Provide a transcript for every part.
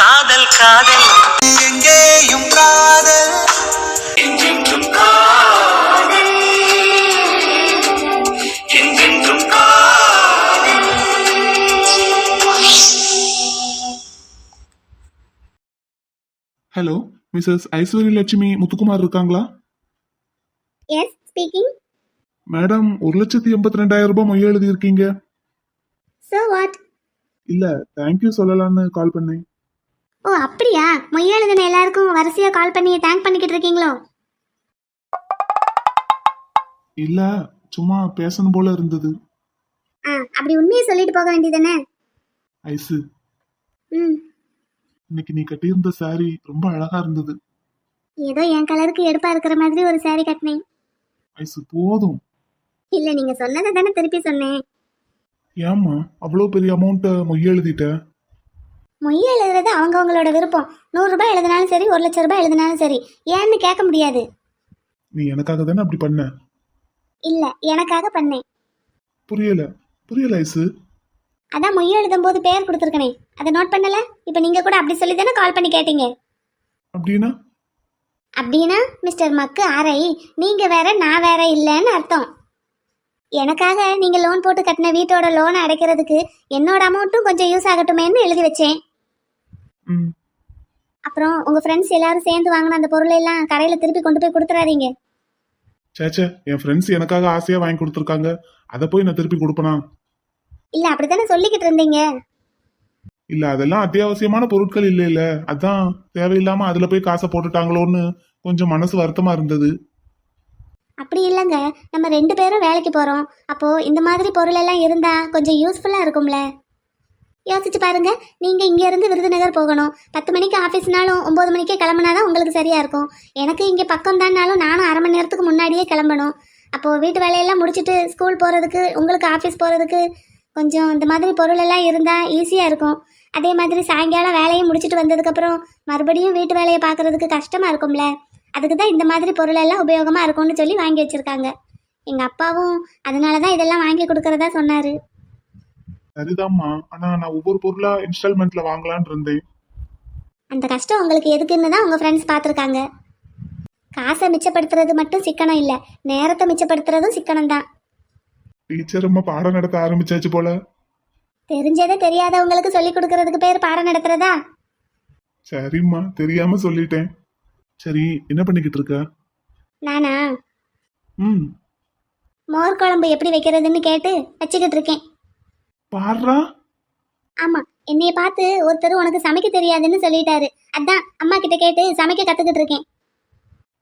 காதல் காதல். எங்கேயும் காதல். காதல். என்றென்றும் காதல். ஹலோ மிஸ்ஸஸ் ஐஸ்வர்ய லட்சுமி முத்துக்குமார் இருக்காங்களா? எஸ் ஸ்பீக்கிங் மேடம் ஒரு லட்சத்தி எண்பத்தி ரெண்டாயிரம் ரூபாய் மொய் எழுதியிருக்கீங்க. ஸோ வாட் இல்ல தேங்க்யூ சொல்லலாம்னு கால் பண்ணேன். ஓ அப்படியா? மொய் எழுதின எல்லாருக்கும் வரிசையாக கால் பண்ணி தேங்க் பண்ணிக்கிட்டு இருக்கீங்களோ? இல்ல சும்மா பேசணும் போல இருந்தது. ஆ அப்படி உண்மையை சொல்லிட்டு போக வேண்டியதானே ஐசு. ம். இன்னைக்கு நீ கட்டியிருந்த saree ரொம்ப அழகா இருந்தது. ஏதோ என் கலருக்கு எடுப்பா இருக்கிற மாதிரி ஒரு saree கட்டினேன். ஐசு போதும். இல்லை நீங்க சொன்னதை தானே திருப்பி சொன்னேன். ஏம்மா அவ்வளோ பெரிய அமௌண்ட்டை மொய் எழுதிட்ட? மொய் எழுதுறது அவங்கவங்களோட விருப்பம். நூறுரூபா எழுதினாலும் சரி ஒரு லட்ச ரூபாய் எழுதினாலும் சரி. ஏன்னு கேட்க முடியாது. நீ எனக்காக தானே அப்படி பண்ண? இல்லை எனக்காக பண்ணேன். புரியல. புரியல ஐசு. அதான் மொய் எழுதும் போது பேர் கொடுத்துருக்கனே. அதை நோட் பண்ணல? இப்போ நீங்க கூட அப்படி சொல்லி தானே கால் பண்ணி கேட்டீங்க. அப்படின்னா? அப்படின்னா மிஸ்டர் மக்கு ஆரை நீங்க வேற நான் வேற இல்லைன்னு அர்த்தம். எனக்காக நீங்க லோன் போட்டு கட்டின வீட்டோட லோனை அடைக்கிறதுக்கு என்னோட அமௌண்ட்டும் கொஞ்சம் யூஸ் ஆகட்டுமேன்னு எழுதி வச்சேன். ம். அப்புறம் உங்க ஃப்ரெண்ட்ஸ் எல்லாரும் சேர்ந்து வாங்கின அந்த பொருளை எல்லாம் கடையில திருப்பி கொண்டு போய் கொடுத்துறாதீங்க. சேச்சே என் ஃப்ரெண்ட்ஸ் எனக்காக ஆசையா வாங்கி கொடுத்துருக்காங்க. அதை போய் நான் திருப்பி கொடுப்பனா? இல்ல அப்படித்தானே சொல்லிக்கிட்டு இருந்தீங்க? இல்ல அதெல்லாம் அத்தியாவசியமான பொருட்கள் இல்ல இல்ல. அதான் தேவையில்லாம அதுல போய் காசை போட்டுட்டாங்களோன்னு கொஞ்சம் மனசு வருத்தமா இருந்தது. அப்படி இல்லைங்க. நம்ம ரெண்டு பேரும் வேலைக்கு போறோம். அப்போ இந்த மாதிரி பொருள் எல்லாம் இருந்தா கொஞ்சம் யூஸ்ஃபுல்லா இருக்கும்ல. யோசிச்சு பாருங்க. நீங்க இங்க இருந்து விருதுநகர் போகணும். பத்து மணிக்கு ஆஃபீஸ்னாலும் ஒன்பது மணிக்கே கிளம்புனாதான் உங்களுக்கு சரியா இருக்கும். எனக்கு இங்க பக்கம் தானாலும் நானும் அரை மணி நேரத்துக்கு முன்னாடியே கிளம்பணும். அப்போ வீட்டு வேலையெல்லாம் முடிச்சுட்டு ஸ்கூல் போறதுக்கு உங்களுக்கு ஆஃபீஸ் போறதுக்கு கொஞ்சம் இந்த மாதிரி பொருள் எல்லாம் இருந்தா ஈஸியா இருக்கும். அதே மாதிரி சாயங்காலம் வேலையை முடிச்சுட்டு வந்ததுக்கப்புறம் மறுபடியும் வீட்டு வேலையை பார்க்கறதுக்கு கஷ்டமாக இருக்கும்ல. அதுக்கு தான் இந்த மாதிரி பொருள் எல்லாம் உபயோகமாக இருக்கும்னு சொல்லி வாங்கி வச்சுருக்காங்க. எங்கள் அப்பாவும் அதனால தான் இதெல்லாம் வாங்கி கொடுக்குறதா சொன்னார். சரிதாம்மா. ஆனா நான் ஒவ்வொரு பொருளா இன்ஸ்டால்மெண்ட்ல வாங்கலாம்னு இருந்தேன். அந்த கஷ்டம் உங்களுக்கு எதுக்குன்னு தான் உங்கள் ஃப்ரெண்ட்ஸ் பார்த்துருக்காங்க? காசை மிச்சப்படுத்துறது மட்டும் சிக்கனம் இல்லை. நேரத்தை மிச்சப்படுத்துறதும் சிக்கனம் தான். டீச்சர் அம்மா பாடம் நடத்த ஆரம்பிச்சாச்சு போல. தெரிஞ்சதே தெரியாதவங்களுக்கு சொல்லி கொடுக்கறதுக்கு பேர் பாடம் நடத்துறதா? சரிம்மா தெரியாம சொல்லிட்டேன். சரி என்ன பண்ணிக்கிட்டு இருக்க? நானா? ம். மோர் குழம்பு எப்படி வைக்கிறதுன்னு கேட்டு வச்சுக்கிட்டு இருக்கேன். பாடுறா ஆமாம் என்னைய பார்த்து ஒருத்தர் உனக்கு சமைக்க தெரியாதுன்னு சொல்லிட்டாரு. அதான் அம்மா கிட்ட கேட்டு சமைக்க கற்றுக்கிட்டு இருக்கேன்.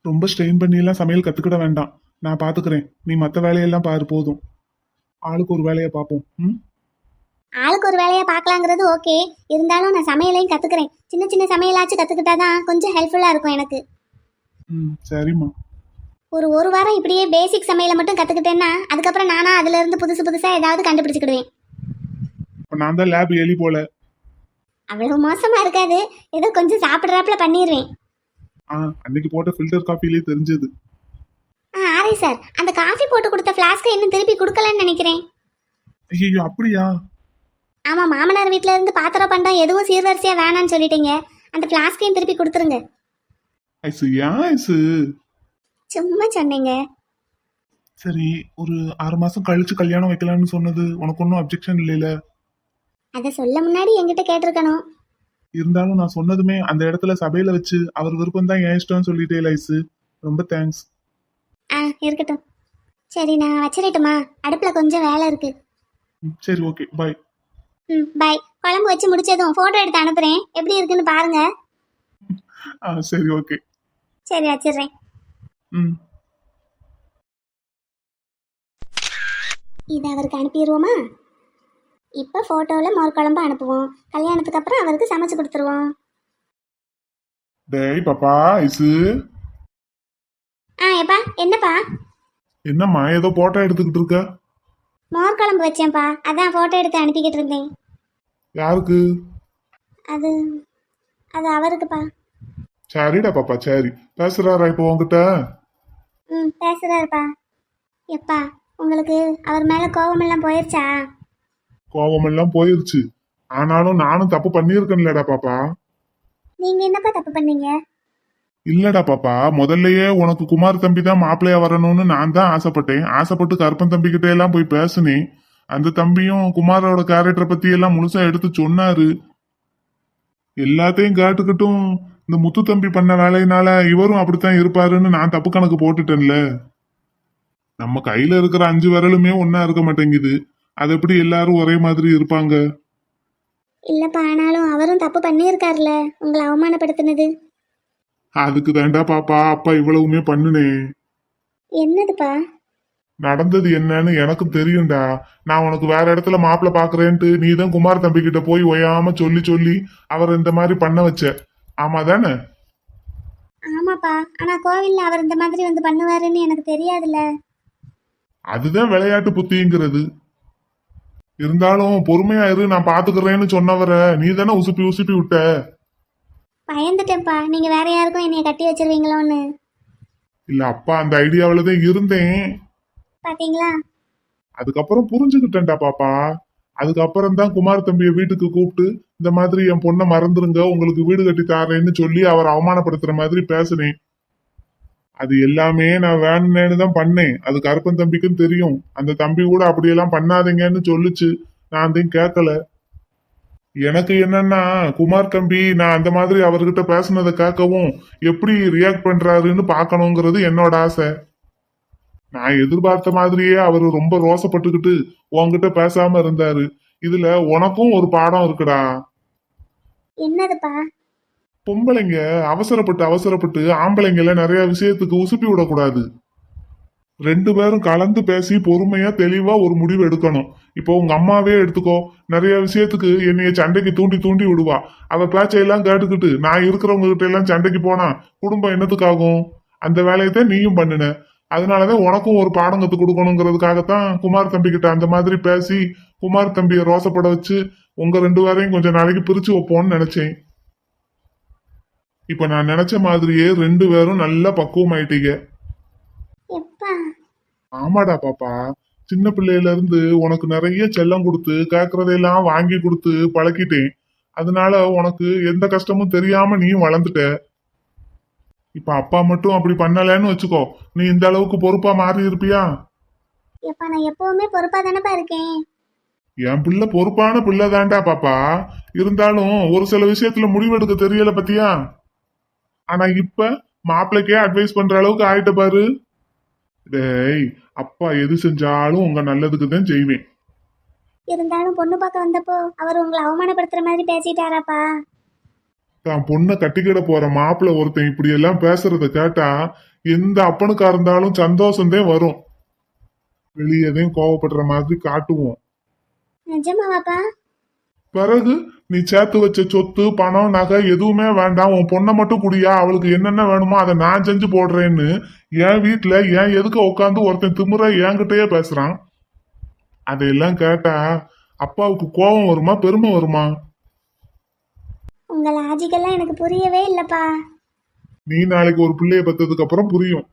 ரொம்ப ஸ்ட்ரெயின் பண்ணி எல்லாம் சமையல் கத்துக்கிட வேண்டாம். நான் பாத்துக்கிறேன். நீ மத்த வேலையெல்லாம் பாரு போதும். ஆளுக்கு ஒரு வேலையை பார்ப்போம் ம்? ஆளுக்கு ஒரு வேலையை பார்க்கலாங்கிறது ஓகே. இருந்தாலும் நான் சமையலையும் கற்றுக்குறேன் சின்ன சின்ன சமையலாச்சும் கற்றுக்கிட்டா தான் கொஞ்சம் ஹெல்ப்ஃபுல்லாக இருக்கும் எனக்கு. ம் சரிம்மா. ஒரு ஒரு வாரம் இப்படியே பேசிக் சமையலை மட்டும் கற்றுக்கிட்டேன்னா அதுக்கப்புறம் நானா அதுல இருந்து புதுசு புதுசாக ஏதாவது கண்டுபிடிச்சிக்கிடுவேன். நான் தான் லேப் எலி போல. அவ்வளோ மோசமாக இருக்காது. ஏதோ கொஞ்சம் சாப்பிட்றாப்புல பண்ணிடுவேன் ஆ அன்னைக்கு போட்ட ஃபில்டர் காஃபிலே தெரிஞ்சது. ஆ ஆரே சார் அந்த காஃபி போட்டு கொடுத்த ஃப்ளாஸ்க்கை இன்னும் திருப்பி கொடுக்கலன்னு நினைக்கிறேன். ஐயோ அப்படியா? ஆமாம் மாமனார் வீட்டில் இருந்து பாத்திரம் பண்டம் எதுவும் சீர்வரிசையாக வேணான்னு சொல்லிட்டீங்க. அந்த ஃப்ளாஸ்க்கையும் திருப்பி கொடுத்துருங்க. ஐசு ஏன் ஐசு? சும்மா சொன்னீங்க. சரி ஒரு ஆறு மாசம் கழிச்சு கல்யாணம் வைக்கலாம்னு சொன்னது. உனக்கு ஒன்றும் அப்ஜெக்ஷன் இல்லைல? அதை சொல்ல முன்னாடி என்கிட்ட கேட்டிருக்கணும். இருந்தாலும் நான் சொன்னதுமே அந்த இடத்துல சபையில வச்சு அவர் விருப்பம் தான் என் இஷ்டம்னு சொல்லிட்டே ஐசு ரொம்ப தேங்க்ஸ். ஆ இருக்கட்டும். சரி நான் வச்சிடட்டுமா? அடுப்பில் கொஞ்சம் வேலை இருக்கு. சரி ஓகே. பாய் ம் பாய் குழம்பு வச்சு முடிச்சதும் ஃபோட்டோ எடுத்து அனுப்புகிறேன் எப்படி இருக்குன்னு பாருங்க. ஆ சரி ஓகே. சரி வச்சிடுறேன். ம். இதை அவருக்கு அனுப்பிடுவோமா? இப்போ ஃபோட்டோவில் மோர் குழம்பு அனுப்புவோம். கல்யாணத்துக்கு அப்புறம் அவருக்கு சமைச்சு கொடுத்துருவோம். டேய் பாப்பா ஐசு. ஆ எப்பா என்னப்பா? என்னம்மா ஏதோ போட்டோ எடுத்துக்கிட்டு இருக்க? மோர் குழம்பு வச்சேன்ப்பா. அதான் ஃபோட்டோ எடுத்து அனுப்பிக்கிட்டு இருந்தேன். யாருக்கு? அது அது அவருக்குப்பா. சரிடா பாப்பா சரி. பேசுறாரா இப்போ உங்ககிட்ட ம் பேசுகிறாருப்பா எப்பா உங்களுக்கு அவர் மேலே கோபமெல்லாம் போயிடுச்சா கோபமெல்லாம் போயிருச்சு. ஆனாலும் நானும் தப்பு பண்ணியிருக்கேன்லடா பாப்பா. நீங்க என்னப்பா தப்பு பண்ணீங்க? இல்லடா பாப்பா முதல்லயே உனக்கு குமார் தம்பி தான் மாப்பிள்ளையா வரணும்னு நான் தான் ஆசைப்பட்டேன். ஆசைப்பட்டு கருப்பன் தம்பி கிட்ட எல்லாம் போய் பேசினேன். அந்த தம்பியும் குமாரோட கேரக்டரை பத்தி எல்லாம் முழுசா எடுத்து சொன்னாரு. எல்லாத்தையும் கேட்டுக்கிட்டும் இந்த முத்து தம்பி பண்ண வேலையினால இவரும் அப்படித்தான் இருப்பாருன்னு நான் தப்பு கணக்கு போட்டுட்டேன்ல. நம்ம கையில இருக்கிற அஞ்சு விரலுமே ஒன்னா இருக்க மாட்டேங்குது. அது எப்படி எல்லாரும் ஒரே மாதிரி இருப்பாங்க? இல்லப்பா ஆனாலும் அவரும் தப்பு பண்ணியிருக்காருல. உங்களை அவமானப்படுத்தினது. அதுக்கு தாண்டா பாப்பா அப்பா இவ்வளவுமே பண்ணுனேன் என்னதுப்பா? நடந்தது என்னன்னு எனக்கும் தெரியும்டா. நான் உனக்கு வேற இடத்துல மாப்பிள்ள பாக்குறேன்ட்டு நீ தான் குமார் தம்பி கிட்ட போய் ஒயாம சொல்லி சொல்லி அவர் இந்த மாதிரி பண்ண வச்ச. ஆமா தானே? ஆமாப்பா ஆனா கோவில்ல அவர் இந்த மாதிரி வந்து பண்ணுவாருன்னு எனக்கு தெரியாதுல்ல. அதுதான் விளையாட்டு புத்திங்கிறது. இருந்தாலும் பொறுமையா இரு நான் பாத்துக்கிறேன்னு சொன்னவரை நீ தானே உசுப்பி உசுப்பி விட்ட. பயந்துட்டேன்ப்பா. நீங்க வேற யாருக்கும் என்னைய கட்டி வச்சிருவீங்களோன்னு. இல்ல அப்பா அந்த ஐடியாவில தான் இருந்தேன். பாத்தீங்களா? அதுக்கப்புறம் புரிஞ்சுக்கிட்டேன்டா பாப்பா. அதுக்கப்புறம் தான் குமார் தம்பியை வீட்டுக்கு கூப்பிட்டு இந்த மாதிரி என் பொண்ணை மறந்துருங்க உங்களுக்கு வீடு கட்டி தாரேன்னு சொல்லி அவர் அவமானப்படுத்துற மாதிரி பேசினேன். அது எல்லாமே நான் வேணும்னு தான் பண்ணேன். அது கருப்பன் தம்பிக்கும் தெரியும். அந்த தம்பி கூட அப்படியெல்லாம் பண்ணாதீங்கன்னு சொல்லுச்சு. நான் அதையும் கேட்கல எனக்கு என்னன்னா குமார் தம்பி நான் அந்த மாதிரி அவர்கிட்ட பேசுனதை கேட்கவும் எப்படி ரியாக்ட் பண்றாருன்னு பார்க்கணுங்கிறது என்னோட ஆசை. நான் எதிர்பார்த்த மாதிரியே அவர் ரொம்ப ரோசப்பட்டுக்கிட்டு உன்கிட்ட பேசாம இருந்தாரு. இதுல உனக்கும் ஒரு பாடம் இருக்குடா. என்னதுப்பா? பொம்பளைங்க அவசரப்பட்டு அவசரப்பட்டு ஆம்பளைங்கள நிறைய விஷயத்துக்கு உசுப்பி விடக்கூடாது. ரெண்டு பேரும் கலந்து பேசி பொறுமையா தெளிவா ஒரு முடிவு எடுக்கணும். இப்போ உங்க அம்மாவே எடுத்துக்கோ. நிறைய விஷயத்துக்கு என்னைய சண்டைக்கு தூண்டி தூண்டி விடுவா. அவ பேச்சையெல்லாம் கேட்டுக்கிட்டு நான் இருக்கிறவங்க கிட்ட எல்லாம் சண்டைக்கு போனா குடும்பம் என்னத்துக்காகும்? அந்த வேலையை தான் நீயும் பண்ணுன. அதனாலதான் உனக்கும் ஒரு பாடம் கத்து கொடுக்கணுங்கிறதுக்காகத்தான் குமார் தம்பி கிட்ட அந்த மாதிரி பேசி குமார் தம்பியை ரோசப்பட வச்சு உங்க ரெண்டு பேரையும் கொஞ்சம் நாளைக்கு பிரிச்சு வைப்போம்னு நினைச்சேன். இப்ப நான் நினைச்ச மாதிரியே ரெண்டு பேரும் நல்லா பக்குவம் ஆயிட்டீங்க. எப்பா? ஆமாடா பாப்பா. சின்ன பிள்ளையில இருந்து உனக்கு நிறைய செல்லம் கொடுத்து கேக்குறதையெல்லாம் வாங்கி கொடுத்து பழக்கிட்டேன். அதனால உனக்கு எந்த கஷ்டமும் தெரியாம நீயும் வளர்ந்துட்ட. இப்ப அப்பா மட்டும் அப்படி பண்ணலன்னு வச்சுக்கோ. நீ இந்த அளவுக்கு பொறுப்பா மாறி இருப்பியா? எப்பா நான் எப்பவுமே பொறுப்பா தானப்பா இருக்கேன். என் பிள்ளை பொறுப்பான பிள்ளை தான்டா பாப்பா. இருந்தாலும் ஒரு சில விஷயத்துல முடிவெடுக்க தெரியல பத்தியா? ஆனா இப்ப மாப்பிள்ளைக்கே அட்வைஸ் பண்ற அளவுக்கு ஆயிட்ட பாரு. டேய் அப்பா எது செஞ்சாலும் உங்க நல்லதுக்கு தான் செய்வேன். இருந்தாலும் பொண்ணு பார்க்க வந்தப்போ அவர் உங்களை அவமானப்படுத்துற மாதிரி பேசிட்டாராப்பா. தான் பொண்ணை கட்டிக்கிட போற மாப்பிள்ளை ஒருத்தன் இப்படி எல்லாம் பேசுறத கேட்டா எந்த அப்பனுக்கா இருந்தாலும் சந்தோஷம்தான் வரும். வெளியதையும் கோவப்படுற மாதிரி காட்டுவோம். நிஜமாவாப்பா? பிறகு நீ சேர்த்து வச்ச சொத்து பணம் நகை எதுவுமே வேண்டாம். உன் பொண்ணை மட்டும் குடியா. அவளுக்கு என்னென்ன வேணுமோ அதை நான் செஞ்சு போடுறேன்னு என் வீட்டுல ஏன் எதுக்கு உட்காந்து ஒருத்தன் திமுற என்கிட்டயே பேசுறான்? அதையெல்லாம் கேட்டா அப்பாவுக்கு கோபம் வருமா பெருமை வருமா? உங்க லாஜிக்கெல்லாம் எனக்கு புரியவே இல்லப்பா. நீ நாளைக்கு ஒரு பிள்ளைய பெத்ததுக்கு அப்புறம் புரியும்.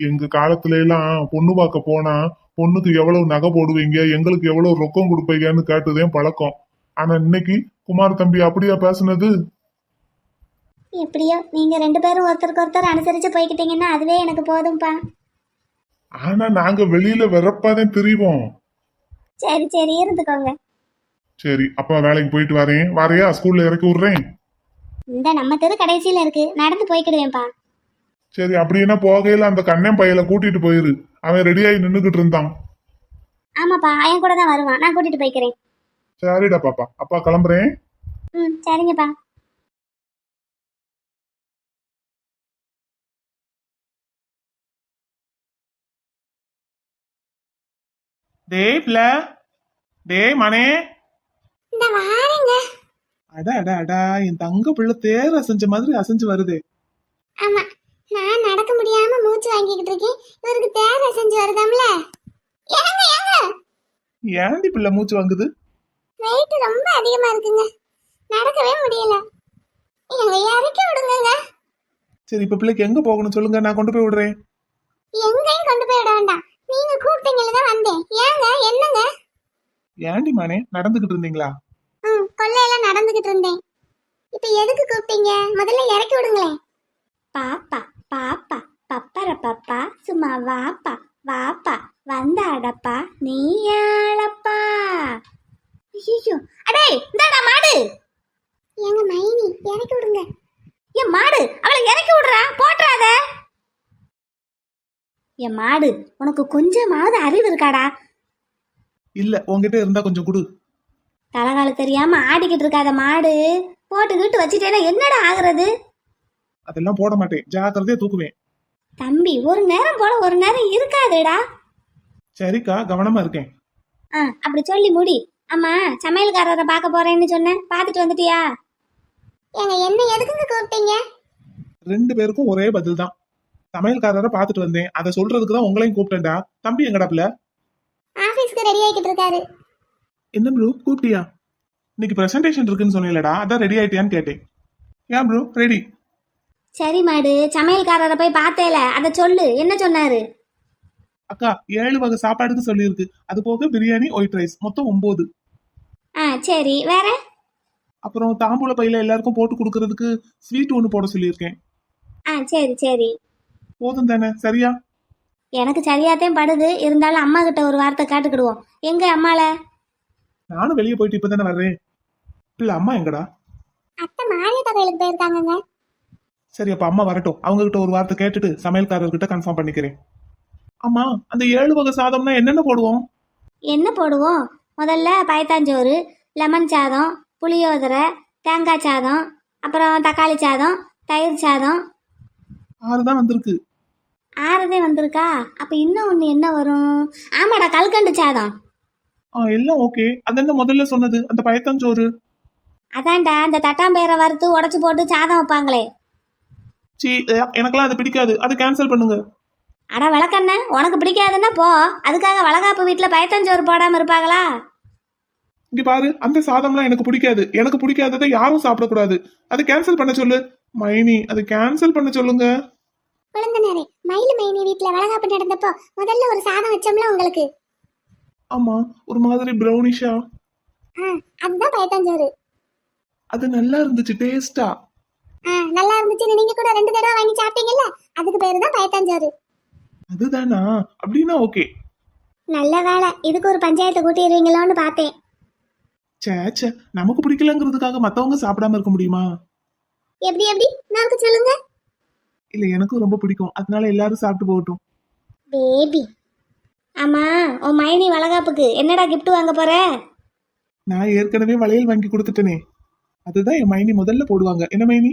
எங்க காலத்துல எல்லாம் பொண்ணு பார்க்க போனா பொண்ணுக்கு எவ்வளவு நகை போடுவீங்க எங்களுக்கு எவ்வளவு ரொக்கம் கொடுப்பீங்கன்னு கேட்டுதேன் பழக்கம். ஆனா இன்னைக்கு குமார் தம்பி அப்படியா பேசுனது? எப்படியோ நீங்க ரெண்டு பேரும் ஒருத்தருக்கு ஒருத்தர் அனுசரிச்சு போய்க்கிட்டீங்கன்னா அதுவே எனக்கு போதும்ப்பா ஆனா நாங்க வெளியில வெறப்பாதான் திரிவோம் சரி சரி இருந்துக்கோங்க. சரி அப்பா வேலைக்கு போயிட்டு வரேன். வரையா ஸ்கூல்ல இறக்கி விடுறேன். இந்த நம்ம தெரு கடைசியில இருக்கு. நடந்து போய்க்கிடுவேன்ப்பா. சரி அப்படின்னா போகையில அந்த கண்ணன் பையல கூட்டிட்டு போயிரு. அவன் ரெடியாகி நின்னுகிட்டு இருந்தான். ஆமாப்பா என் கூட தான் வருவான். நான் கூட்டிட்டு போய்க்கிறேன். சரிடா பாப்பா. அப்பா கிளம்புறேன். ம் சரிங்கப்பா. டேய் பிள்ள. டேய் மனே. இந்த வாரேங்க. அட அட அடா என் தங்க பிள்ளை தேர் அசைஞ்ச மாதிரி அசைஞ்சு வருதே. ஆமா நான் நடக்க முடியாம மூச்சு வாங்கிக்கிட்டு இருக்கேன். இவருக்கு தேவை செஞ்சு வருதாம்ல? ஏங்க ஏங்க. ஏன்டி பிள்ளை மூச்சு வாங்குது? வெயிட் ரொம்ப அதிகமா இருக்குங்க. நடக்கவே முடியல. எங்க இறக்கி விடுங்கங்க. சரி இப்ப பிள்ளைக்கு எங்க போகணும் சொல்லுங்க நான் கொண்டு போய் விடுறேன். எங்கேயும் கொண்டு போய் விட வேண்டாம். நீங்க கூப்பிட்டீங்கள தான் வந்தேன். ஏங்க என்னங்க? ஏன்டி மானே நடந்துகிட்டு இருந்தீங்களா? ம் கொல்லையில நடந்துகிட்டு இருந்தேன். இப்போ எதுக்கு கூப்பிட்டீங்க? முதல்ல இறக்கி விடுங்களேன் பாப்பா பாப்பா பப்பர பப்பா சும்மா வாப்பா வாப்பா வந்தாடப்பா நீயாளப்பா ஐயோ அடே இந்தாடா மாடு. எங்க மைனி இறக்கி விடுங்க. என் மாடு அவளை இறக்கி விடுறா. போட்டுறாத என் மாடு உனக்கு கொஞ்சமாவது அறிவு இருக்காடா. இல்ல உன்கிட்ட இருந்தா கொஞ்சம் கொடு. தலகால தெரியாம ஆடிக்கிட்டு இருக்காத மாடு. போட்டுக்கிட்டு வச்சுட்டேன்னா என்னடா ஆகுறது? அதெல்லாம் போட மாட்டேன். ஜாக்கிரதையா தூக்குவேன். தம்பி ஒரு நேரம் போல ஒரு நேரம் இருக்காதுடா. சரிக்கா கவனமா இருக்கேன். ஆ அப்படி சொல்லி முடி. அம்மா சமையல்காரரை பார்க்க போறேன்னு சொன்னேன். பார்த்துட்டு வந்துட்டியா? எங்க என்ன எதுக்குங்க கூப்பிட்டீங்க? ரெண்டு பேருக்கும் ஒரே பதில் தான் சமையல்காரரை பார்த்துட்டு வந்தேன். அதை சொல்றதுக்கு தான் உங்களையும் கூப்பிட்டேன்டா. தம்பி எங்கடாப்ல ஆபீஸ்க்கு ரெடி ஆகிக்கிட்டு இருக்காரு. என்ன ப்ரோ கூப்பிட்டியா? இன்னைக்கு பிரசன்டேஷன் இருக்குன்னு சொன்னீங்களடா. அதான் ரெடி ஆயிட்டியான்னு கேட்டேன். ஏன் ப்ரோ ரெடி சரி மாடு. சமையல்காரரை போய் பார்த்தேல. அதை சொல்லு. என்ன சொன்னாரு? அக்கா ஏழு வகை சாப்பாடுக்கு சொல்லியிருக்கு. அது போக பிரியாணி ஒயிட் ரைஸ் மொத்தம் ஒன்பது ஆ சரி. வேற? அப்புறம் தாம்பூல பையில எல்லாருக்கும் போட்டு கொடுக்கறதுக்கு ஸ்வீட் ஒன்று போட சொல்லியிருக்கேன். ஆ சரி சரி. போதும் தானே. சரியா? எனக்கு சரியாத்தான் படுது. இருந்தாலும் அம்மா கிட்ட ஒரு வார்த்தை காட்டுக்கிடுவோம். எங்க அம்மால? நானும் வெளியே போயிட்டு இப்போ தானே வர்றேன். இல்ல அம்மா எங்கடா? அத்தை மாரியத்தா கோயிலுக்கு போயிருக்காங்கங்க. சரி அப்ப அம்மா வரட்டும். அவங்க கிட்ட ஒரு வார்த்தை கேட்டுட்டு சமையல்காரர்கிட்ட கன்ஃபார்ம் பண்ணிக்கிறேன். அம்மா அந்த ஏழு வகை சாதம்னா என்னென்ன போடுவோம்? என்ன போடுவோம்? முதல்ல பயத்தாஞ்சோறு லெமன் சாதம் புளியோதரை தேங்காய் சாதம் அப்புறம் தக்காளி சாதம் தயிர் சாதம். ஆறு தான் வந்திருக்கு. ஆறதே வந்திருக்கா? அப்போ இன்னும் ஒன்று என்ன வரும்? ஆமாடா கல்கண்டு சாதம். ஆ எல்லாம் ஓகே. அது என்ன முதல்ல சொன்னது? அந்த பயத்தஞ்சோறு. அதான்டா அந்த தட்டாம்பேரை வறுத்து உடச்சி போட்டு சாதம் வைப்பாங்களே. சி எனக்கெல்லாம் அது பிடிக்காது. அதை கேன்சல் பண்ணுங்க. அட வழக்கண்ண உனக்கு பிடிக்காதுன்னா போ. அதுக்காக வளகாப்பு வீட்டில் பயத்தஞ்சோறு போடாமல் இருப்பாங்களா? இங்க பாரு அந்த சாதம்லாம் எனக்கு பிடிக்காது. எனக்கு பிடிக்காததை யாரும் சாப்பிடக்கூடாது. அதை கேன்சல் பண்ண சொல்லு. மைனி அதை கேன்சல் பண்ண சொல்லுங்க. குழந்தனாரே மயில் மைனி வீட்டில் வளகாப்பு நடந்தப்போ முதல்ல ஒரு சாதம் வச்சோம்ல உங்களுக்கு? ஆமா ஒரு மாதிரி ப்ரௌனிஷா ஆ அதுதான் பயத்தஞ்சோறு அது நல்லா இருந்துச்சு டேஸ்டா ஆ நல்லா இருந்துச்சுன்னு நீங்க கூட ரெண்டு தடவை வாங்கி சாப்பிட்டீங்கல்ல? அதுக்கு பேரு தான் பயத்தாஞ்சோறு அதுதானா? அப்படின்னா ஓகே. நல்ல வேலை இதுக்கு ஒரு பஞ்சாயத்தை கூட்டிடுவீங்களோன்னு பார்த்தேன். சே ச்சே. நமக்கு பிடிக்கலங்கிறதுக்காக மத்தவங்க சாப்பிடாம இருக்க முடியுமா? எப்படி எப்படி? நாக்கு சொல்லுங்க. இல்ல எனக்கும் ரொம்ப பிடிக்கும். அதனால எல்லாரும் சாப்பிட்டு போகட்டும். பேபி ஆமா உன் மைனி வளகாப்புக்கு என்னடா gift வாங்க போற? நான் ஏற்கனவே வளையல் வாங்கி கொடுத்துட்டேனே. அதுதான் என் மைனி முதல்ல போடுவாங்க. என்ன மைனி?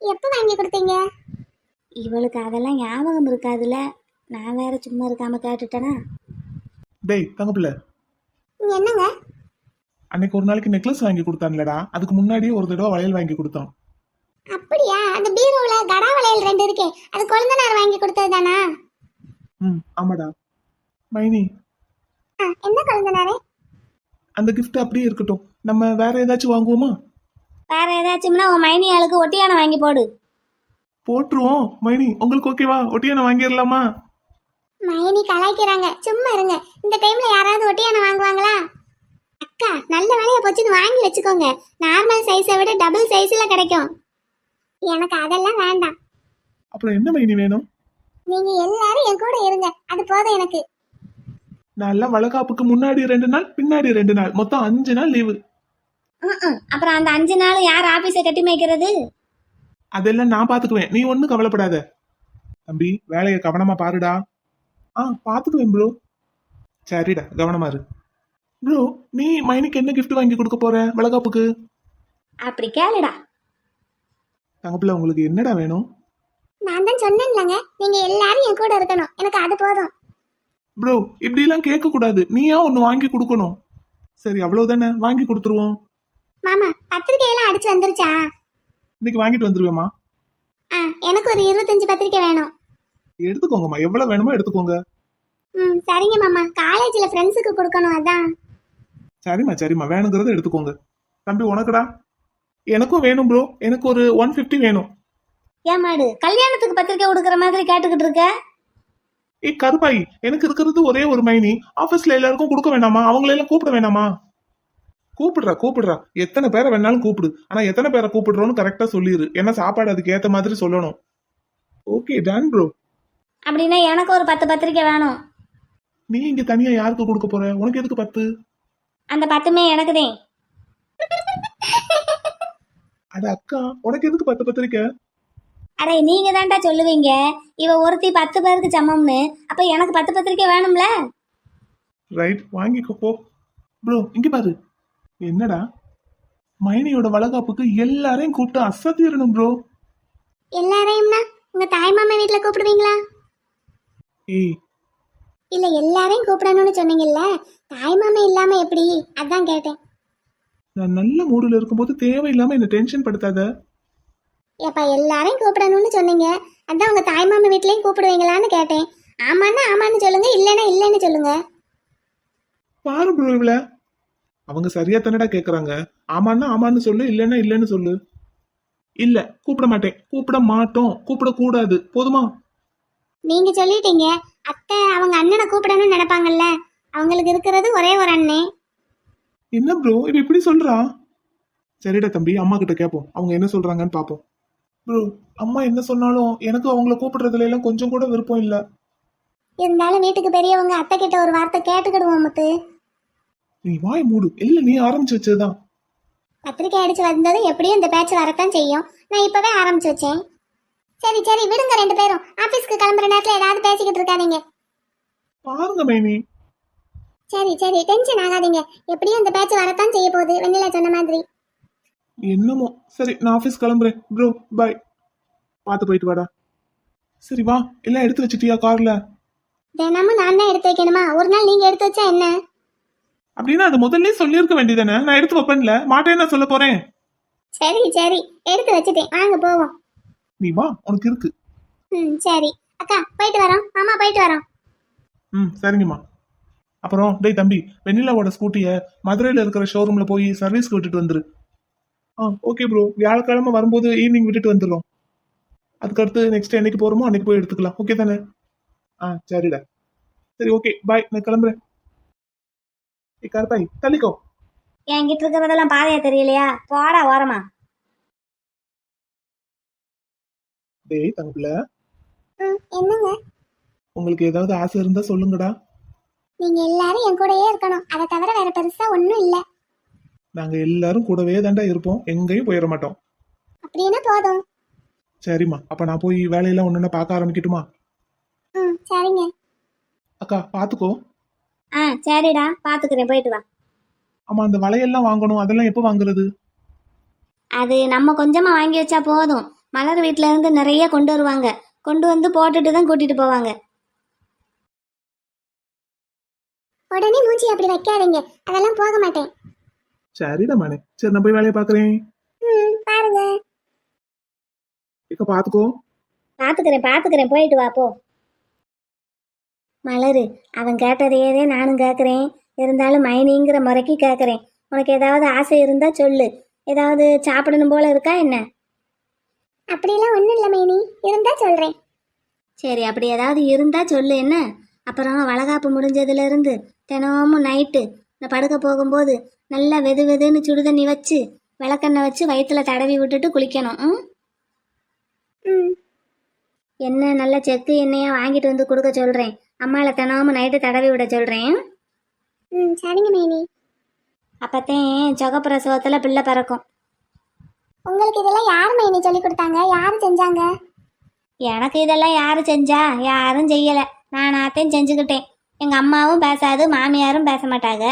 எப்போ வாங்கி கொடுத்தீங்க? இவளுக்கு அதெல்லாம் ஞாபகம் இருக்காதுல்ல. நான் வேற சும்மா இருக்காம கேட்டுட்டேனா? டேய் தங்கப்பிள்ள. என்னங்க? அன்னைக்கு ஒரு நாளைக்கு நெக்லஸ் வாங்கி கொடுத்தான்லடா. அதுக்கு முன்னாடியே ஒரு தடவை வளையல் வாங்கி கொடுத்தான். அப்படியா? அந்த பீரோல கடா வளையல் ரெண்டு இருக்கே. அது குழந்தனார் வாங்கி கொடுத்தது தானா ம் ஆமாடா. மைனி. என்ன குழந்தனாரே? அந்த gift அப்படியே இருக்கட்டும். நம்ம வேற ஏதாச்சும் வாங்குவோமா? வேற ஏதாச்சும்னா உன் மைனி ஆளுக்கு ஒட்டியான வாங்கி போடு. போட்டுருவோம். மைனி உங்களுக்கு ஓகேவா ஒட்டியான வாங்கிடலாமா? மைனி கலாய்க்கிறாங்க. சும்மா இருங்க. இந்த டைம்ல யாராவது ஒட்டியான வாங்குவாங்களா? அக்கா நல்ல வேலையா போச்சுன்னு வாங்கி வச்சுக்கோங்க. நார்மல் சைஸை விட டபுள் சைஸ்ல கிடைக்கும். எனக்கு அதெல்லாம் வேண்டாம். அப்புறம் என்ன மைனி வேணும்? நீங்க எல்லாரும் என் கூட இருங்க. அது போதும் எனக்கு. நல்லா வளகாப்புக்கு முன்னாடி ரெண்டு நாள் பின்னாடி ரெண்டு நாள். மொத்தம் அஞ்சு நாள் லீவு. அப்புறம் அந்த அஞ்சு நாள் யார் ஆபீஸை கட்டி மேய்க்கிறது? அதெல்லாம் நான் பாத்துக்குவேன். நீ ஒன்னும் கவலைப்படாத. தம்பி வேலையை கவனமா பாருடா. ஆ பாத்துக்குவேன் ப்ரோ சரிடா கவனமா இரு. ப்ரோ நீ மைனிக்கு என்ன gift வாங்கி கொடுக்க போற? வளகாப்புக்கு அப்படி கேளுடா. தங்கப்பிள்ள உங்களுக்கு என்னடா வேணும்? நான் தான் சொன்னேன்லங்க. நீங்க எல்லாரும் என் கூட இருக்கணும். எனக்கு அது போதும். ப்ரோ இப்படிலாம் கேட்க கூடாது நீயா ஒன்னு வாங்கி கொடுக்கணும். சரி அவ்வளவுதானே. வாங்கி கொடுத்துருவோம். மாமா பத்திரிக்கையெல்லாம் அடிச்சு வந்துருச்சா? இன்னைக்கு வாங்கிட்டு வந்துருவேம்மா. ஆ எனக்கு ஒரு இருபத்தஞ்சு பத்திரிக்கை வேணும். எடுத்துக்கோங்கம்மா. எவ்வளவு வேணுமோ எடுத்துக்கோங்க. ம் சரிங்க மாமா. காலேஜ்ல ஃப்ரெண்ட்ஸுக்கு கொடுக்கணும் அதான். சரிம்மா சரிம்மா. வேணுங்கிறத எடுத்துக்கோங்க. தம்பி உனக்குடா? எனக்கும் வேணும் ப்ரோ எனக்கு ஒரு ஒன் ஃபிஃப்டி வேணும். ஏன் மாடு கல்யாணத்துக்கு பத்திரிக்கை கொடுக்குற மாதிரி கேட்டுக்கிட்டு இருக்க? ஏய் கருப்பாயி. எனக்கு இருக்கிறது ஒரே ஒரு மைனி. ஆபீஸ்ல எல்லாருக்கும் கொடுக்க வேணாமா? அவங்களெல்லாம் கூப்பிட வேணாமா? கூப்பிடுறா கூப்பிடுறா. எத்தனை பேரை வேணாலும் கூப்பிடு. ஆனா எத்தனை பேரை கூப்பிடுறோன்னு கரெக்டா சொல்லிடு ஏன்னா சாப்பாடு அதுக்கு ஏத்த மாதிரி சொல்லணும். ஓகே டன் ப்ரோ அப்படின்னா எனக்கு ஒரு பத்து பத்திரிக்கை வேணும். நீ இங்க தனியா யாருக்கு கொடுக்க போற? உனக்கு எதுக்கு பத்து? அந்த பத்துமே எனக்குதே. அட அக்கா உனக்கு எதுக்கு பத்து பத்திரிக்கை? அடே நீங்க தான்டா சொல்லுவீங்க. இவ ஒருத்தி பத்து பேருக்கு சமம்னு. அப்ப எனக்கு பத்து பத்திரிக்கை வேணும்ல? ரைட் வாங்கிக்கோ போ. ப்ரோ இங்க பாரு. என்னடா? மைனியோட வளகாப்புக்கு எல்லாரையும் கூப்பிட்டு அசத்திடணும் ப்ரோ. எல்லாரையும்னா உங்க தாய் மாமா வீட்டுல கூப்பிடுவீங்களா? ஏய் இல்ல எல்லாரையும் கூப்பிடணும்னு சொன்னீங்கல்ல? தாய் மாமா இல்லாம எப்படி? அதான் கேட்டேன். நான் நல்ல மூடுல இருக்கும்போது தேவையில்லாம என்ன டென்ஷன் படுத்தாத. ஏப்பா எல்லாரையும் கூப்பிடணும்னு சொன்னீங்க. அதான் உங்க தாய் மாமா வீட்லயும் கூப்பிடுவீங்களான்னு கேட்டேன். ஆமான்னா ஆமான்னு சொல்லுங்க இல்லைன்னா இல்லைன்னு சொல்லுங்க. பாரு ப்ரோ இவள. அவங்க சரியா தானடா கேக்குறாங்க. ஆமான்னா ஆமான்னு சொல்லு இல்லைன்னா இல்லைன்னு சொல்லு. இல்ல கூப்பிட மாட்டேன். கூப்பிட மாட்டோம். கூப்பிட கூடாது போதுமா? நீங்க சொல்லிட்டீங்க. அத்தை அவங்க அண்ணனை கூப்பிடணும்னு நினைப்பாங்கல்ல. அவங்களுக்கு இருக்கிறது ஒரே ஒரு அண்ணே. என்ன ப்ரோ இவ இப்படி சொல்றா? சரிடா தம்பி அம்மா கிட்ட கேட்போம் அவங்க என்ன சொல்றாங்கன்னு பாப்போம். ப்ரோ அம்மா என்ன சொன்னாலும் எனக்கு அவங்கள கூப்பிடுறதுல எல்லாம் கொஞ்சம் கூட விருப்பம் இல்ல. இருந்தாலும் வீட்டுக்கு பெரியவங்க அத்தை கிட்ட ஒரு வார்த்தை கேட்டுக்கிடுவோம் முத்து. நீ வாய் மூடு. இல்ல நீ ஆரம்பிச்சு வச்சதுதான். பத்திரிக்கை அடிச்சு வந்ததும் எப்படியும் இந்த பேச்சு வரத்தான் செய்யும். நான் இப்பவே ஆரம்பிச்சு வச்சேன். சரி சரி விடுங்க ரெண்டு பேரும். ஆபீஸ்க்கு கிளம்புற நேரத்துல ஏதாவது பேசிக்கிட்டு இருக்காதீங்க. பாருங்க மைனி. சரி சரி டென்ஷன் ஆகாதீங்க. எப்படியும் இந்த பேச்சு வரத்தான் செய்ய போகுது வெண்ணிலா சொன்ன மாதிரி. என்னமோ. சரி நான் ஆபீஸ் கிளம்புறேன். ப்ரோ பாய் பார்த்து போயிட்டு வாடா. சரி வா. எல்லாம் எடுத்து வச்சிட்டியா கார்ல தினமும் நான் தான் எடுத்து வைக்கணுமா? ஒரு நாள் நீங்க எடுத்து வச்சா என்ன? அப்படின்னா அது முதல்ல சொல்லியிருக்க வேண்டியதானே நான் எடுத்து வைப்பேன்ல. மாட்டேன்னு சொல்ல போறேன். சரி சரி. எடுத்து வச்சுட்டேன். வாங்க போவோம். நீ வா உனக்கு இருக்கு. ம் சரி. அக்கா போயிட்டு வரோம். மாமா போயிட்டு வரோம். ம் சரிங்கம்மா. அப்புறம் டேய் தம்பி வெண்ணிலாவோட ஸ்கூட்டியை மதுரையில் இருக்கிற ஷோரூம்ல போய் சர்வீஸ்க்கு விட்டுட்டு வந்துரு. ஆ ஓகே ப்ரோ வியாழக்கிழமை வரும்போது ஈவினிங் விட்டுட்டு வந்துடுறோம். அதுக்கடுத்து நெக்ஸ்ட் என்னைக்கு போகிறோமோ அன்னைக்கு போய் எடுத்துக்கலாம். ஓகே தானே? ஆ சரிடா. சரி ஓகே பாய் நான் கிளம்புறேன். ஏ கருப்பாய் தள்ளிக்கோ. என்கிட்ட இருக்கிறதெல்லாம் பாதையா தெரியலையா? போடா ஓரமா. டேய் தங்கப்பிள்ள. என்னங்க? உங்களுக்கு ஏதாவது ஆசை இருந்தா சொல்லுங்கடா. நீங்க எல்லாரும் என் கூடயே இருக்கணும். அதை தவிர வேற பெருசா ஒண்ணும் இல்ல. நாங்க எல்லாரும் கூடவே தாண்டா இருப்போம். எங்கேயும் போயிட மாட்டோம். அப்படின்னா போதும். சரிம்மா. அப்ப நான் போய் வேலையெல்லாம் ஒன்னொன்னு பார்க்க ஆரம்பிக்கட்டுமா? ம் சரிங்க. அக்கா பாத்துக்கோ ஆ சரிடா. பாத்துக்கிறேன் போயிட்டு வா. ஆமா அந்த வளையல்லாம் வாங்கணும். அதெல்லாம் எப்போ வாங்குறது? அது நம்ம கொஞ்சமா வாங்கி வச்சா போதும். மலர் வீட்ல இருந்து நிறைய கொண்டு வருவாங்க. கொண்டு வந்து போட்டுட்டு தான் கூட்டிட்டு போவாங்க. உடனே மூஞ்சி அப்படி வைக்காதீங்க. அதெல்லாம் போக மாட்டேன். சரிடா மனே சரி நான் போய் வேலையை பாக்குறேன் ம் பாருங்க. இக்க பாத்துக்கோ. பாத்துக்கிறேன் பாத்துக்கிறேன். போயிட்டு வா போ. மலரு அவன் கேட்டதையே நானும் கேட்குறேன் இருந்தாலும் மைனிங்கிற முறைக்கு கேட்குறேன் உனக்கு ஏதாவது ஆசை இருந்தா சொல்லு. ஏதாவது சாப்பிடணும் போல இருக்கா என்ன? அப்படிலாம் ஒன்றும் இல்லை மைனி. இருந்தா சொல்கிறேன் சரி அப்படி ஏதாவது இருந்தா சொல்லு என்ன? அப்புறம் வளகாப்பு முடிஞ்சதுல இருந்து தினமும் நைட்டு நான் படுக்க போகும்போது நல்லா வெது வெதுன்னு சுடுதண்ணி வச்சு விளக்கெண்ணெய் வச்சு வயிற்றுல தடவி விட்டுட்டு குளிக்கணும் ம்? எண்ணெய் நல்ல செக்கு எண்ணெயா வாங்கிட்டு வந்து கொடுக்க சொல்றேன். அம்மால தினமும் நைட்டு தடவி விட சொல்றேன் ம்? சரிங்க மேனி. அப்பத்தேன் சொகப்பிரசவத்தில் பிள்ளை பிறக்கும். உங்களுக்கு இதெல்லாம் யார் மேனி சொல்லி கொடுத்தாங்க? யார் செஞ்சாங்க? எனக்கு இதெல்லாம் யார் செஞ்சா? யாரும் செய்யலை. நானாத்தையும் செஞ்சுக்கிட்டேன். எங்கள் அம்மாவும் பேசாது மாமியாரும் பேச மாட்டாங்க.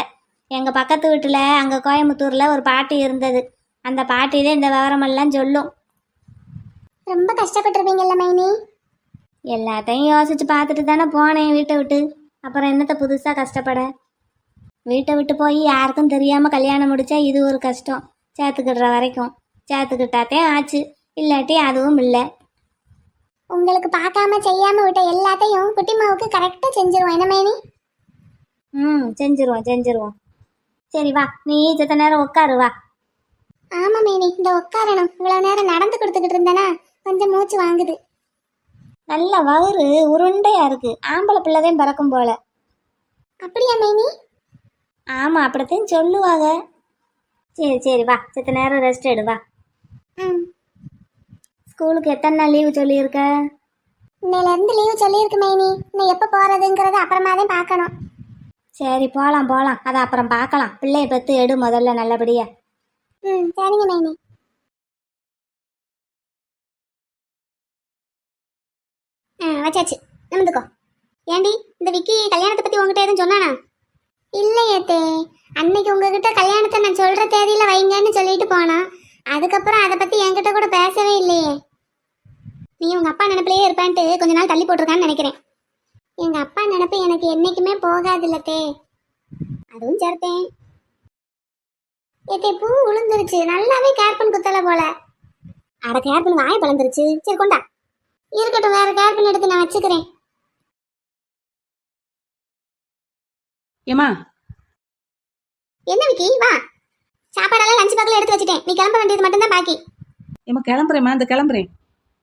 எங்கள் பக்கத்து வீட்டில் அங்கே கோயம்புத்தூரில் ஒரு பாட்டி இருந்தது. அந்த பாட்டி தான் இந்த விவரமெல்லாம் சொல்லும். ரொம்ப கஷ்டப்பட்டிருப்பீங்கல்ல மைனி? எல்லாத்தையும் யோசிச்சு பார்த்துட்டு தானே போனேன் வீட்டை விட்டு. அப்புறம் என்னத்த புதுசாக கஷ்டப்பட? வீட்டை விட்டு போய் யாருக்கும் தெரியாமல் கல்யாணம் முடிச்சா இது ஒரு கஷ்டம். சேர்த்துக்கிடுற வரைக்கும். சேர்த்துக்கிட்டாத்தே ஆச்சு. இல்லாட்டி அதுவும் இல்லை. உங்களுக்கு பார்க்காம செய்யாம விட்ட எல்லாத்தையும் குட்டிமாவுக்கு கரெக்டாக செஞ்சிருவோம். என்ன மைனி? ம் செஞ்சிருவோம் செஞ்சிருவோம். சரி வா. நீ செத்த நேரம் உட்காரு வா. ஆமா மேனி இந்த உட்காரணும். இவ்வளவு நேரம் நடந்து கொடுத்துக்கிட்டு இருந்தேனா கொஞ்சம் மூச்சு வாங்குது. நல்ல வவுறு உருண்டையா இருக்கு. ஆம்பளை பிள்ளைதான் பிறக்கும் போல. அப்படியா மேனி? ஆமா அப்படித்தான் சொல்லுவாங்க. சரி சரி வா. செத்த நேரம் ரெஸ்ட் எடு வா. ம். ஸ்கூலுக்கு எத்தனை நாள் லீவு சொல்லியிருக்க? இன்னையிலேருந்து லீவு சொல்லியிருக்கு மைனி. இன்னும் எப்போ போகிறதுங்கிறத அப்புறமா தான் பார்க்கணும். சரி போகலாம் போகலாம் அதை அப்புறம் பார்க்கலாம். பிள்ளைய பெற்று எடு முதல்ல நல்லபடியா. ம் சரிங்க மைனி. ஆ வச்சாச்சு. நிமிந்துக்கோ. ஏண்டி இந்த விக்கி கல்யாணத்தை பற்றி உங்ககிட்ட எதுவும் சொன்னானா? இல்லையத்தே அன்னைக்கு உங்ககிட்ட கல்யாணத்தை நான் சொல்கிற தேதியில் வைங்கன்னு சொல்லிட்டு போனான் அதுக்கப்புறம் அதை பற்றி என்கிட்ட கூட பேசவே இல்லையே. நீ உங்கள் அப்பா நினப்பிலேயே இருப்பேன்ட்டு கொஞ்ச நாள் தள்ளி போட்டிருக்கான்னு நினைக்கிறேன். எங்கள் அப்பா நினப்பு எனக்கு என்றைக்குமே போகாதில்லத்தே அதுவும் சேர்த்தேன் ஏத்தே பூ விழுந்துருச்சு நல்லாவே கேர் பண்ணி குத்தல போல. அட கேர் பண்ணி வாய பழந்துருச்சு. சரி கொண்டா. இருக்கட்டும் வேற கேர் பண்ணி எடுத்து நான் வச்சுக்கிறேன். ஏமா என்ன விக்கி? வா. சாப்பாடெல்லாம் லஞ்ச் பேக்கில் எடுத்து வச்சுட்டேன். நீ கிளம்ப வேண்டியது மட்டும்தான் பாக்கி. ஏமா கிளம்புறேம்மா இந்த கிளம்புறேன்.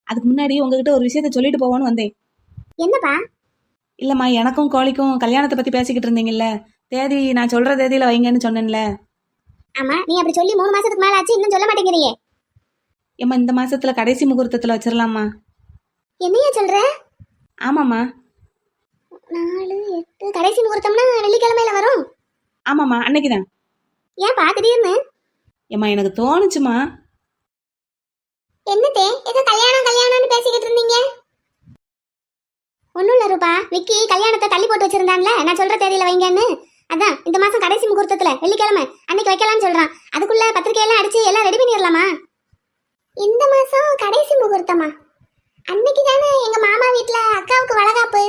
அதுக்கு முன்னாடி உங்ககிட்ட ஒரு விஷயத்த சொல்லிட்டு போவோன்னு வந்தேன். என்னப்பா? இல்லைம்மா எனக்கும் கோழிக்கும் கல்யாணத்தை பற்றி பேசிக்கிட்டு இருந்தீங்கல்ல. தேதி நான் சொல்கிற தேதியில் வைங்கன்னு சொன்னேன்ல. ஆமா நீ அப்படி சொல்லி மூணு மாசத்துக்கு மேல ஆச்சு இன்னும் சொல்ல மாட்டேங்கிறியே. ஏம்மா இந்த மாசத்துல கடைசி முகூர்த்தத்தில் வச்சிடலாமா என்னையா சொல்ற? ஆமாம்மா. நாலு எட்டு கடைசி முகூர்த்தம்னா வெள்ளிக்கிழமையில வரும். ஆமாம்மா அன்னைக்கு தான் ஏன்பா திடீர்னு? ஏம்மா எனக்கு தோணுச்சுமா என்னத்தே? ஏதோ கல்யாணம் கல்யாணம்னு பேசிக்கிட்டு இருந்தீங்க. ஒன்றும் இல்லை ரூபா. விக்கி கல்யாணத்தை தள்ளி போட்டு வச்சிருந்தான்ல நான் சொல்ற தேதியில வைங்கன்னு. அதான் இந்த மாசம் கடைசி முகூர்த்தத்துல வெள்ளிக்கிழமை. அன்னைக்கு வைக்கலாம்னு சொல்றான். அதுக்குள்ள பத்திரிக்கையெல்லாம் அடிச்சு எல்லாம் ரெடி பண்ணிடலாமா? இந்த மாசம் கடைசி முகூர்த்தமா? அன்னைக்கு தானே எங்க மாமா வீட்ல அக்காவுக்கு வளகாப்பு.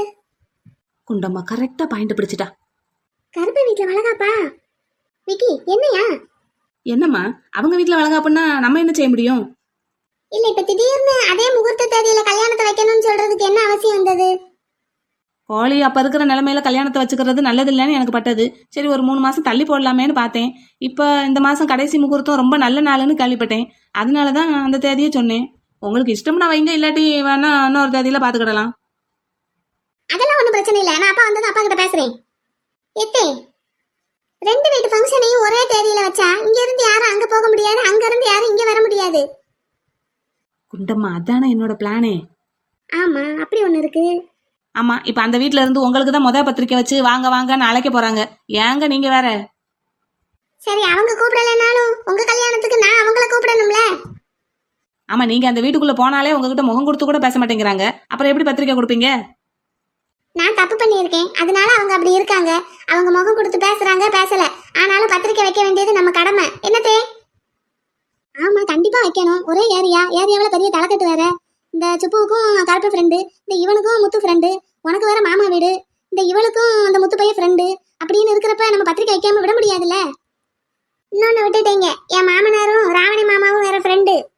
குண்டம்மா கரெக்டாக பாயிண்ட் பிடிச்சிட்டா. கருப்பு வீட்ல வளகாப்பா? விக்கி என்னையா? என்னம்மா? அவங்க வீட்டில் வளகாப்புன்னா நம்ம என்ன செய்ய முடியும்? இல்ல இப்ப திடீர்னு அதே முகூர்த்த தேதியில கல்யாணத்தை வைக்கணும்னு சொல்றதுக்கு என்ன அவசியம் வந்தது? கோழி அப்போ இருக்கிற நிலமையில கல்யாணத்தை வச்சுக்கிறது நல்லதில்லைன்னு எனக்கு பட்டது. சரி ஒரு மூணு மாதம் தள்ளி போடலாமேன்னு பார்த்தேன். இப்போ இந்த மாதம் கடைசி முகூர்த்தம் ரொம்ப நல்ல நாளுன்னு கேள்விப்பட்டேன். அதனால தான் அந்த தேதியை சொன்னேன். உங்களுக்கு இஷ்டம்னா வைங்க இல்லாட்டி வேணா இன்னொரு தேதியில் பார்த்துக்கிடலாம் அதெல்லாம் ஒன்றும் பிரச்சனை இல்லை. நான் அப்பா வந்தது அப்பா கிட்ட பேசுறேன். எத்தே ரெண்டு வீட்டு ஃபங்க்ஷனையும் ஒரே தேதியில வச்சா இங்க இருந்து யாரும் அங்க போக முடியாது அங்க இருந்து யாரும் இங்க வர முடியாது. குண்டம்மா அதானே என்னோட பிளானே ஆமா அப்படி ஒண்ணு இருக்கு. ஆமாம் இப்போ அந்த வீட்டில் இருந்து உங்களுக்கு தான் முத பத்திரிக்கை வச்சு வாங்க வாங்கன்னு அழைக்க போகிறாங்க ஏங்க நீங்கள் வேற? சரி அவங்க கூப்பிடலைனாலும் உங்க கல்யாணத்துக்கு நான் அவங்கள கூப்பிடணும்ல? ஆமாம் நீங்கள் அந்த வீட்டுக்குள்ளே போனாலே உங்ககிட்ட முகம் கொடுத்து கூட பேச மாட்டேங்கிறாங்க. அப்புறம் எப்படி பத்திரிக்கை கொடுப்பீங்க? நான் தப்பு பண்ணியிருக்கேன். அதனால அவங்க அப்படி இருக்காங்க. அவங்க முகம் கொடுத்து பேசுறாங்க பேசல. ஆனாலும் பத்திரிக்கை வைக்க வேண்டியது நம்ம கடமை. என்னத்தே? ஆமா கண்டிப்பா வைக்கணும். ஒரே ஏரியா. ஏரியாவில் பெரிய தலைக்கட்டு வேற. இந்த சுப்புவுக்கும் கருப்பு ஃப்ரெண்டு இந்த இவனுக்கும் முத்து ஃப்ரெண்டு உனக்கு வேற மாமா வீடு. இந்த இவளுக்கும் அந்த முத்து பையன் ஃப்ரெண்டு அப்படின்னு இருக்கிறப்ப நம்ம பத்திரிக்கை வைக்காம விட முடியாதுல்ல? இன்னொன்னு விட்டுட்டேங்க. என் மாமனாரும் ராவணி மாமாவும் வேற ஃப்ரெண்டு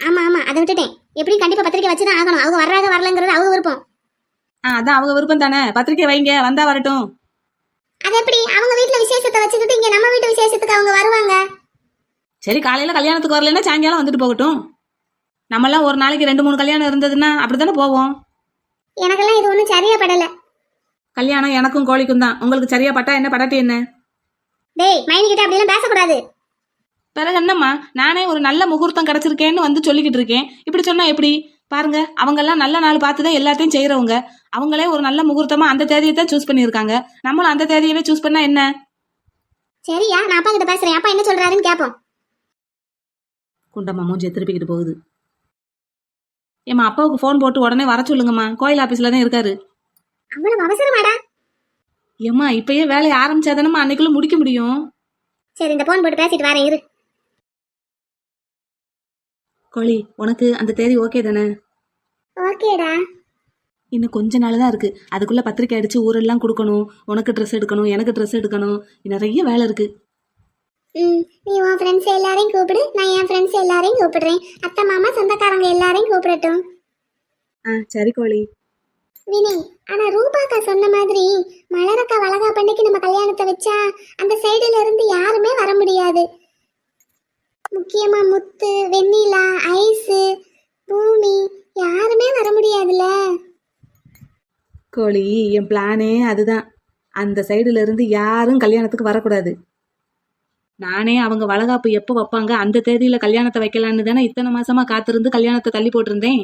ஆமா ஆமா. அதை விட்டுட்டேன். எப்படியும் கண்டிப்பா பத்திரிக்கை வச்சுதான் ஆகணும். அவங்க வர்றாங்க வரலங்கிறது அவங்க விருப்பம். அதான் அவங்க விருப்பம் தானே? பத்திரிக்கை வைங்க வந்தா வரட்டும். அது எப்படி? அவங்க வீட்ல விசேஷத்தை வச்சுக்கிட்டு இங்க நம்ம வீட்டு விசேஷத்துக்கு அவங்க வருவாங்க? சரி காலையில் கல்யாணத்துக்கு வரலைன்னா சாயங்காலம் வந்துட்டு போகட்டும். நம்மளாம் ஒரு நாளைக்கு ரெண்டு மூணு கல்யாணம் இருந்ததுன்னா அப்படித்தானே போவோம்? எனக்கெல்லாம் இது ஒன்றும் சரியா படல. கல்யாணம் எனக்கும் கோழிக்கும் தான். உங்களுக்கு சரியா பட்டா என்ன? படாட்டி என்ன? டேய் மைனி கிட்ட அப்படிலாம் பேசக்கூடாது. பிறகு என்னம்மா? நானே ஒரு நல்ல முகூர்த்தம் கிடைச்சிருக்கேன்னு வந்து சொல்லிக்கிட்டு இருக்கேன். இப்படி சொன்னா எப்படி? பாருங்க அவங்கெல்லாம் நல்ல நாள் பார்த்து தான் எல்லாத்தையும் செய்கிறவங்க அவங்களே ஒரு நல்ல முகூர்த்தமா அந்த தேதியை தான் சூஸ் பண்ணியிருக்காங்க. நம்மளும் அந்த தேதியவே சூஸ் பண்ணா என்ன? சரியா நான் அப்பா கிட்ட பேசுறேன். அப்பா என்ன சொல்றாருன்னு கேட்போம் குண்டம்மா மூஞ்சியை திருப்பிக்கிட்டு போகுது. ஏம்மா அப்பாவுக்கு ஃபோன் போட்டு உடனே வர சொல்லுங்கம்மா. கோயில் ஆஃபீஸில் தான் இருக்காரு. அவ்வளவு அவசரமாடா? ஏம்மா இப்பயே வேலையை ஆரம்பிச்சாதானம்மா அன்னைக்குள்ள முடிக்க முடியும்? சரி இந்த போன் போட்டு பேசிட்டு வரேன் இரு. கோழி உனக்கு அந்த தேதி ஓகே தானே? ஓகேடா இன்னும் கொஞ்ச நாள் தான் இருக்கு. அதுக்குள்ள பத்திரிக்கை அடிச்சு ஊரெல்லாம் கொடுக்கணும். உனக்கு ட்ரெஸ் எடுக்கணும் எனக்கு ட்ரெஸ் எடுக்கணும். நிறைய வேலை இருக்கு. ம் நீ உன் ஃப்ரெண்ட்ஸ் எல்லாரையும் கூப்பிடு. நான் என் ஃப்ரெண்ட்ஸ் எல்லாரையும் கூப்பிடுறேன். அத்தை மாமா சொந்தக்காரங்க எல்லாரையும் கூப்பிடட்டும். ஆ சரி கோழி. வினய் ஆனா ரூபாக்கா சொன்ன மாதிரி மலரக்கா வளகா பண்ணிக்கு நம்ம கல்யாணத்தை வச்சா அந்த சைடுல இருந்து யாருமே வர முடியாது. முக்கியமா முத்து வெண்ணிலா ஐஸு பூமி யாருமே வர முடியாதுல்ல. கோழி என் பிளானே அதுதான். அந்த சைடுல இருந்து யாரும் கல்யாணத்துக்கு வரக்கூடாது. நானே அவங்க வளகாப்பு எப்போ வைப்பாங்க அந்த தேதியில கல்யாணத்தை வைக்கலான்னு தானே இத்தனை மாசமா காத்திருந்து கல்யாணத்தை தள்ளி போட்டிருந்தேன்.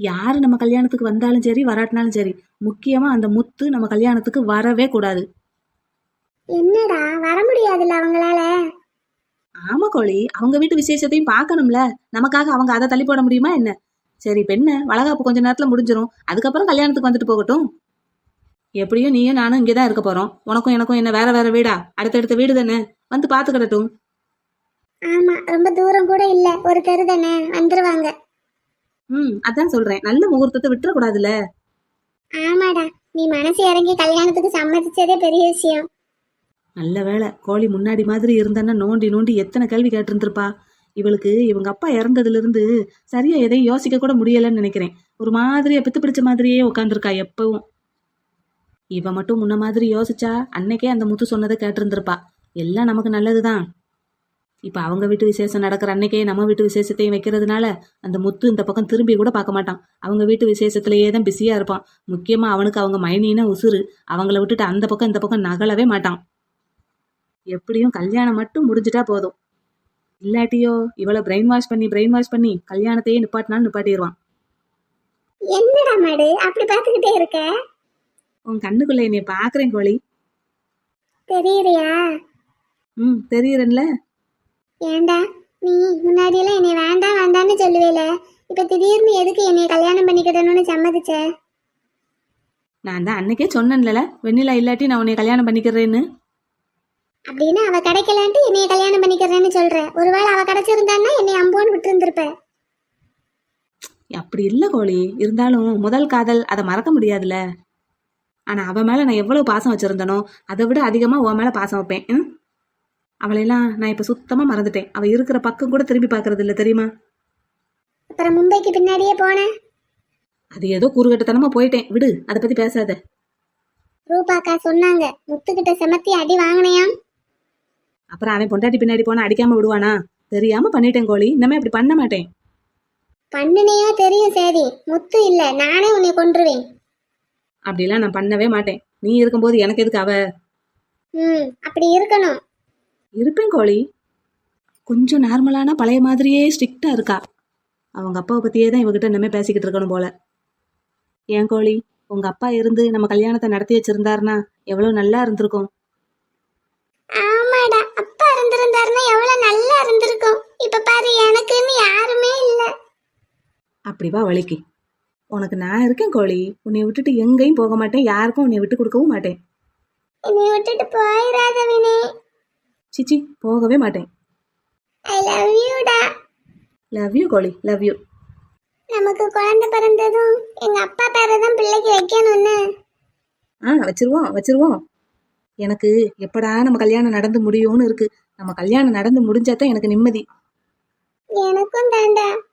யாரு நம்ம கல்யாணத்துக்கு வந்தாலும் சரி வராட்டினாலும் சரி முக்கியமா அந்த முத்து நம்ம கல்யாணத்துக்கு வரவே கூடாது. என்னடா வர முடியாதுல்ல அவங்களால? ஆமா கோழி அவங்க வீட்டு விசேஷத்தையும் பார்க்கணும்ல. நமக்காக அவங்க அதை தள்ளி போட முடியுமா என்ன? சரி பெண்ண வளகாப்பு கொஞ்ச நேரத்துல முடிஞ்சிரும். அதுக்கப்புறம் கல்யாணத்துக்கு வந்துட்டு போகட்டும். எப்படியும் நீயும் நானும் இங்கே தான் இருக்க போறோம். உனக்கும் எனக்கும் என்ன வேற வேற வீடா? அடுத்தடுத்த வீடு தானே? வந்து பார்த்துக்கிடட்டும். ஆமா ரொம்ப தூரம் கூட இல்ல. ஒரு தெரு தானே? வந்துருவாங்க. ம் அதான் சொல்றேன். நல்ல முகூர்த்தத்தை விட்டுறக்கூடாதுல்ல. ஆமாடா. நீ மனசு இறங்கி கல்யாணத்துக்கு சம்மதிச்சதே பெரிய விஷயம். நல்ல வேளை. கோழி முன்னாடி மாதிரி இருந்தான்னா நோண்டி நோண்டி எத்தனை கேள்வி கேட்டிருந்திருப்பா. இவளுக்கு இவங்க அப்பா இறந்ததுலேருந்து சரியா எதையும் யோசிக்க கூட முடியலன்னு நினைக்கிறேன். ஒரு மாதிரியா பித்து பிடிச்ச மாதிரியே உட்காந்துருக்கா எப்பவும். இவ மட்டும் முன்ன மாதிரி யோசிச்சா அன்னைக்கே அந்த முத்து சொன்னதை கேட்டிருந்திருப்பா. எல்லாம் நமக்கு நல்லதுதான். இப்ப அவங்க வீட்டு விசேஷம் நடக்கிற அன்னைக்கே நம்ம வீட்டு விசேஷத்தையும் வைக்கிறதுனால அந்த முத்து இந்த பக்கம் திரும்பி கூட பார்க்க மாட்டான். அவங்க வீட்டு விசேஷத்திலேயே தான் பிஸியா இருப்பான். முக்கியமா அவனுக்கு அவங்க மைனினா உசுறு. அவங்கள விட்டுட்டு அந்த பக்கம் இந்த பக்கம் நகலவே மாட்டான். எப்படியும் கல்யாணம் மட்டும் முடிஞ்சிட்டா போதும். இல்லாட்டியோ இவளை பிரெயின் வாஷ் பண்ணி பிரெயின் வாஷ் பண்ணி கல்யாணத்தையே நிப்பாட்டினாலும் நிப்பாட்டிடுவான் என்னடா மாடு அப்படி பார்த்துக்கிட்டே இருக்க? உன் கண்ணுக்குள்ள என்னை பாக்குறேன் கோழி. தெரியறியா? ம் தெரியுறேன்ல. ஏன்டா நீ முன்னாடியெல்லாம் என்னை வேண்டாம் வேண்டாம்னு சொல்லுவேல. இப்ப திடீர்னு எதுக்கு என்னை கல்யாணம் பண்ணிக்கிடணும்னு சம்மதிச்ச? நான் தான் அன்னைக்கே சொன்னேன்ல வெண்ணிலா இல்லாட்டி நான் உன்னை கல்யாணம் பண்ணிக்கிறேன்னு. அப்படின்னு அவ கிடைக்கலான்ட்டு என்னைய கல்யாணம் பண்ணிக்கிறேன்னு சொல்ற. ஒருவேளை அவ கிடைச்சிருந்தான்னா என்னை அம்போன்னு விட்டு இருந்திருப்ப அப்படி இல்லை கோழி. இருந்தாலும் முதல் காதல் அதை மறக்க முடியாதுல்ல. ஆனா அவ மேல நான் எவ்வளவு பாசம் வச்சிருந்தனோ அதை விட அதிகமா உன் மேல பாசம் வைப்பேன். ம்? அவளையெல்லாம் நான் இப்ப சுத்தமா மறந்துட்டேன். அவ இருக்கிற பக்கம் கூட திரும்பி பார்க்கறது இல்ல தெரியுமா? அப்புறம் மும்பைக்கு பின்னாடியே போனேன் அது ஏதோ கூறுகட்டத்தனமா போயிட்டேன். விடு அதை பத்தி பேசாத. ரூபாக்கா சொன்னாங்க முத்துக்கிட்ட செமத்தி அடி வாங்கினையாம். அப்புறம் அவன் பொண்டாட்டி பின்னாடி போனா அடிக்காம விடுவானா? தெரியாம பண்ணிட்டேன் கோழி. இனிமே அப்படி பண்ண மாட்டேன். பண்ணுனையோ தெரியும் சரி முத்து இல்ல. நானே உன்னை கொன்றுவேன். அப்படிலாம் நான் பண்ணவே மாட்டேன். நீ இருக்கும்போது எனக்கு எதுக்கு அவ? ம் அப்படி இருக்கணும். இருப்பேன் கோழி. கொஞ்சம் நார்மலான பழைய மாதிரியே ஸ்ட்ரிக்டா இருக்கா. அவங்க அப்பாவை பத்தியே தான் இவகிட்ட இனிமே பேசிக்கிட்டு இருக்கணும் போல. ஏன் கோழி? உங்க அப்பா இருந்து நம்ம கல்யாணத்தை நடத்தி வச்சிருந்தாருன்னா எவ்வளவு நல்லா இருந்திருக்கும். எவ்வளவு நல்லா இருந்திருக்கும். இப்ப பாரு எனக்குன்னு யாருமே இல்ல. அப்படி வா வழிக்கு. உனக்கு நான் இருக்கேன் கோழி. உன்னை விட்டுட்டு எங்கேயும் போக மாட்டேன். யாருக்கும் உன்னை விட்டு கொடுக்கவும் மாட்டேன். என்னை விட்டுட்டு போயிடாத வினே. சிச்சி போகவே மாட்டேன். ஐ லவ் யூடா லவ் யூ கோழி லவ் யூ நமக்கு குழந்தை பிறந்ததும் எங்க அப்பா பேரை தான் பிள்ளைக்கு வைக்கணும்னு. ஆ வச்சிருவோம் வச்சிருவோம். எனக்கு எப்படா நம்ம கல்யாணம் நடந்து முடியும்னு இருக்கு. நம்ம கல்யாணம் நடந்து முடிஞ்சாதான் எனக்கு நிம்மதி. எனக்கும் தாண்டா.